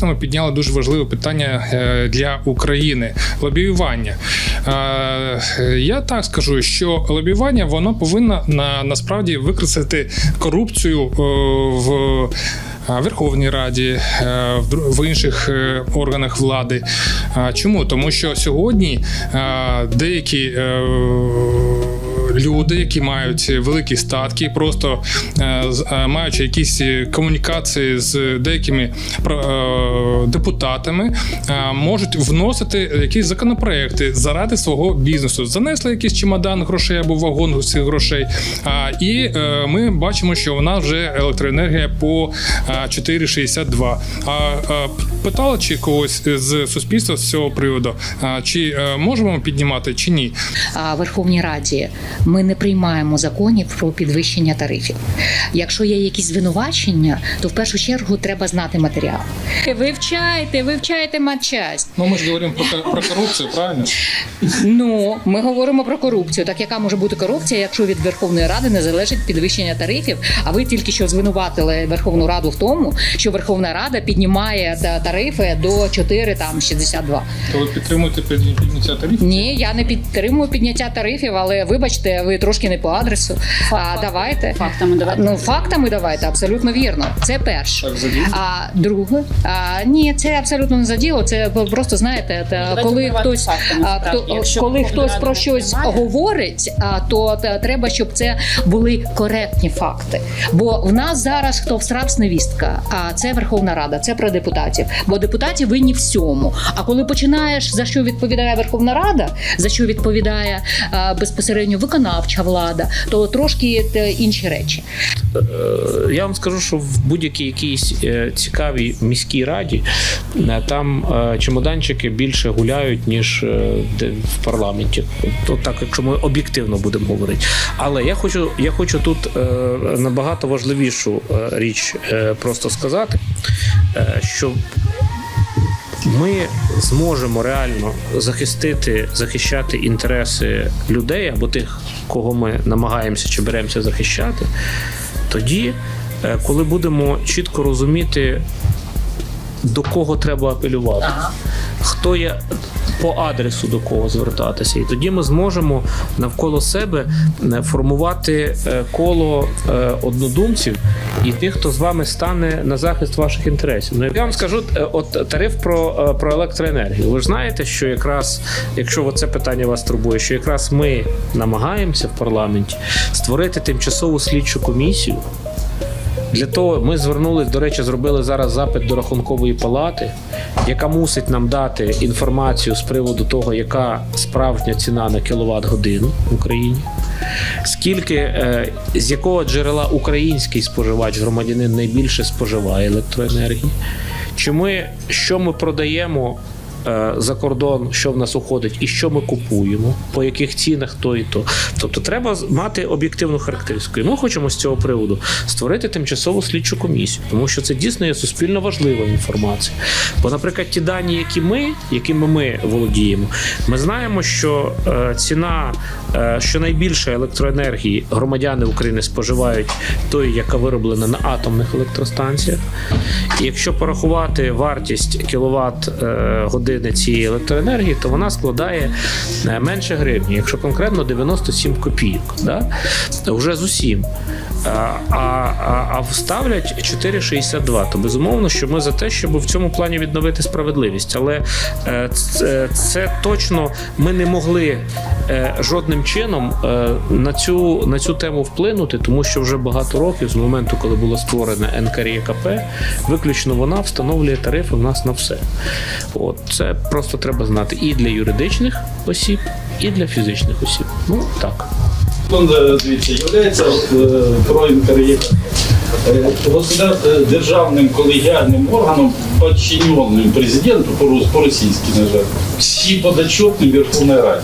журналістами підняли дуже важливе питання е, для України лобіювання. Е, Я так скажу, що лобіювання воно повинно на насправді викреслити корупцію е, в. Верховній Раді в інших органах влади. Чому? Тому що сьогодні деякі люди, які мають великі статки, просто е, е, маючи якісь комунікації з деякими е, депутатами, можуть вносити якісь законопроекти заради свого бізнесу. Занесли якийсь чемодан грошей або вагон цих грошей. І ми бачимо, що в нас вже електроенергія по е, 4,62. А питали чи когось з суспільства з цього приводу, чи можемо піднімати, чи ні? Верховній Раді ми не приймаємо законів про підвищення тарифів. Якщо є якісь звинувачення, то в першу чергу треба знати матеріал. Вивчайте, вивчайте матчасть. Ну ми ж говоримо про, про корупцію, правильно? Ну, ми говоримо про корупцію. Так яка може бути корупція, якщо від Верховної Ради не залежить підвищення тарифів? А ви тільки що звинуватили Верховну Раду в тому, що Верховна Рада піднімає тарифи до 4 там 62. То ви підтримуєте підняття тарифів? Ні, я не підтримую підняття тарифів, але вибачте, ви трошки не по адресу. А давайте Фактами давайте. Ну фактами давайте, абсолютно вірно. Це перше. А друге, а, ні, це абсолютно не за діло. Це просто знаєте, та, коли хтось фактами, а, хто, Якщо коли хтось про щось приймає- говорить, а, то та, треба, щоб це були коректні факти. Бо в нас зараз хто всрав невістка, а це Верховна Рада, це про депутатів. Бо депутати винні всьому. А коли починаєш за що відповідає Верховна Рада, за що відповідає а, безпосередньо виконавча влада, то трошки інші речі. Е, Я вам скажу, що в будь-якій якійсь е, цікавій міській раді е, там чемоданчики більше гуляють, ніж в парламенті. То так, якщо ми об'єктивно будемо говорити. Але я хочу, я хочу тут набагато важливішу річ просто сказати, що ми зможемо реально захистити, захищати інтереси людей або тих, кого ми намагаємося чи беремося захищати, тоді, е, коли будемо чітко розуміти, до кого треба апелювати, хто є по адресу до кого звертатися, і тоді ми зможемо навколо себе е, формувати е, коло е, однодумців і тих, хто з вами стане на захист ваших інтересів. Ну я вам скажу, от тариф про, про електроенергію. Ви ж знаєте, що якраз, якщо це питання вас турбує, що якраз ми намагаємося в парламенті створити тимчасову слідчу комісію. Для того ми звернулись, до речі, зробили зараз запит до рахункової палати, яка мусить нам дати інформацію з приводу того, яка справжня ціна на кіловат годину в Україні. Скільки е, з якого джерела український споживач, громадянин найбільше споживає електроенергії? Чи ми що ми продаємо за кордон, що в нас уходить, і що ми купуємо, по яких цінах то і то. Тобто треба мати об'єктивну характеристику. І ми хочемо з цього приводу створити тимчасову слідчу комісію, тому що це дійсно є суспільно важлива інформація. Бо, наприклад, ті дані, які ми, якими ми володіємо, ми знаємо, що е, ціна е, щонайбільше електроенергії громадяни України споживають тої, яка вироблена на атомних електростанціях. І якщо порахувати вартість кіловат е, години цієї електроенергії, то вона складає е, менше гривні, якщо конкретно 97 копійок. Да? Вже з усім. А, а, вставлять 4,62. То безумовно, що ми за те, щоб в цьому плані відновити справедливість. Але е, це, це точно ми не могли е, жодним чином е, на цю на цю тему вплинути, тому що вже багато років з моменту, коли було створене НКРЄКП, виключно вона встановлює тарифи в нас на все. От це просто треба знати і для юридичних осіб, і для фізичних осіб. Ну так. Е, дивіться, являється е, про НКРЄК е, государ- е, державним колегіальним органом, підчиненим президенту по-російськи, на жаль, всі подачок Верховної Раді.